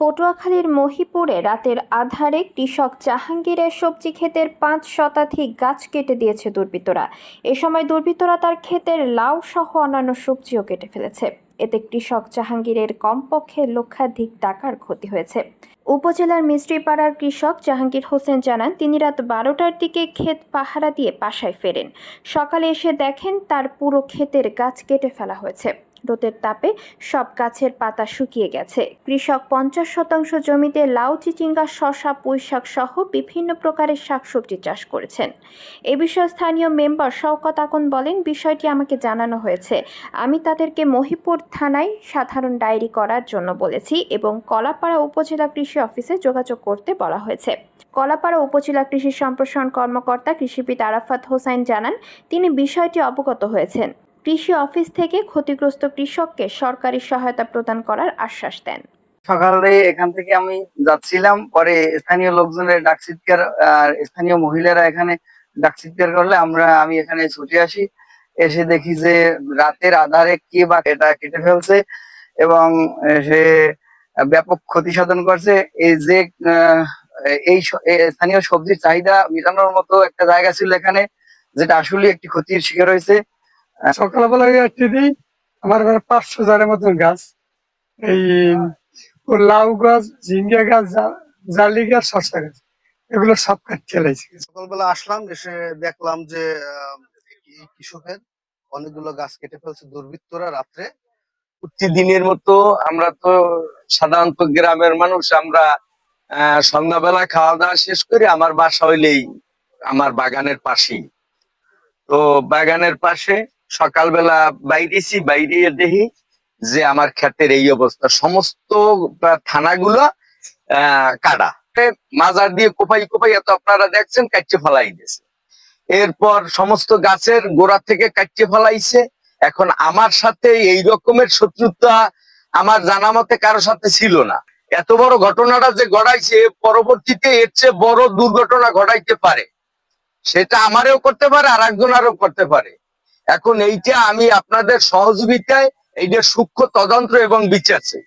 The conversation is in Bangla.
পটুয়াখালীর মহিপুরে রাতের আধারে কৃষক জাহাঙ্গীরের সবজি ক্ষেতের পাঁচ শতাধিক গাছ কেটে দিয়েছে দুর্বৃত্তরা। এ সময় দুর্বৃত্তরা তার ক্ষেতের লাউ সহ অন্যান্য সবজিও কেটে ফেলেছে। এতে কৃষক জাহাঙ্গীরের কমপক্ষে লক্ষাধিক টাকার ক্ষতি হয়েছে। উপজেলার মিস্ত্রিপাড়ার কৃষক জাহাঙ্গীর হোসেন জানান, তিনি রাত বারোটার দিকে ক্ষেত পাহারা দিয়ে বাসায় ফেরেন। সকালে এসে দেখেন তার পুরো ক্ষেতের গাছ কেটে ফেলা হয়েছে। রোদের তাপে সব গাছের পাতা শুকিয়ে গেছে। কৃষক পঞ্চাশ শতাংশ জমিতে লাউ, চিচিঙ্গা শশা পুঁইশাক সহ বিভিন্ন প্রকারের শাকসবজি চাষ করেছেন। এ বিষয়ে স্থানীয় মেম্বার শওকত আকন বলেন, বিষয়টি আমাকে জানানো হয়েছে। আমি তাদেরকে মহিপুর থানায় সাধারণ ডায়েরি করার জন্য বলেছি এবং কলাপাড়া উপজেলা কৃষি অফিসে যোগাযোগ করতে বলা হয়েছে। কলাপাড়া উপজেলা কৃষি সম্প্রসারণ কর্মকর্তা কৃষিবিদ আরাফাত হোসাইন জানান, তিনি বিষয়টি অবগত হয়েছেন। কৃষি অফিস থেকে ক্ষতিগ্রস্ত কৃষককে সরকারি সহায়তা প্রদান করার আশ্বাস দেন। সকালে এখান থেকে আমি যাচ্ছিলাম, পরে স্থানীয় লোকজনের ডাক চিৎকার আর স্থানীয় মহিলারা এখানে ডাক চিৎকার করলে আমরা, আমি এখানে ছুটে আসি। এসে দেখি যে রাতের আধারে কে বা এটা কেটে ফেলছে এবং সে ব্যাপক ক্ষতি সাধন করছে। এই যে এই স্থানীয় সবজির চাহিদা মেটানোর মতো একটা জায়গা ছিল এখানে, যেটা আসলে একটি ক্ষতির শিকার হয়েছে। সকালবেলা একটি দিই আমার ঘরে পাঁচশো জারের মতন গাছ। এই লাউ গাছ, ঝিঙ্গা গাছ জালি গাছ, শসা গাছ, এগুলো সব কাটতে ফেলাইছে সকালবেলা আসলাম, এসে দেখলাম যে কৃষকের অনেকগুলো গাছ কেটে ফেলছে দুর্বৃত্তরা রাত্রে। প্রতিদিনের মতো আমরা তো সাধারণত গ্রামের মানুষ, আমরা সন্ধ্যাবেলা খাওয়া দাওয়া শেষ করে আমার বাসা হইলেই আমার বাগানের পাশেই। তো বাগানের পাশে সকালবেলা বাইরেছি, বাইরে দেখি যে আমার ক্ষেতের এই অবস্থা। সমস্ত থানাগুলো কাটা মাজার দিয়ে কোপাই কোপাই এত আপনারা দেখছেন, কাটছে ফেলাই দিয়েছে। এরপর সমস্ত গাছের গোড়া থেকে কাটছে ফেলাইছে। এখন আমার সাথে এই রকমের শত্রুতা আমার জানা মতে কারোর সাথে ছিল না। এত বড় ঘটনাটা যে ঘটাইছে পরবর্তীতে এর চেয়ে বড় দুর্ঘটনা ঘটাইতে পারে। সেটা আমারও করতে পারে আর একজনেরও করতে পারে। এখন এইটা আমি আপনাদের সহযোগিতায় এইটা সূক্ষ্ম তদন্ত এবং বিচার চাই।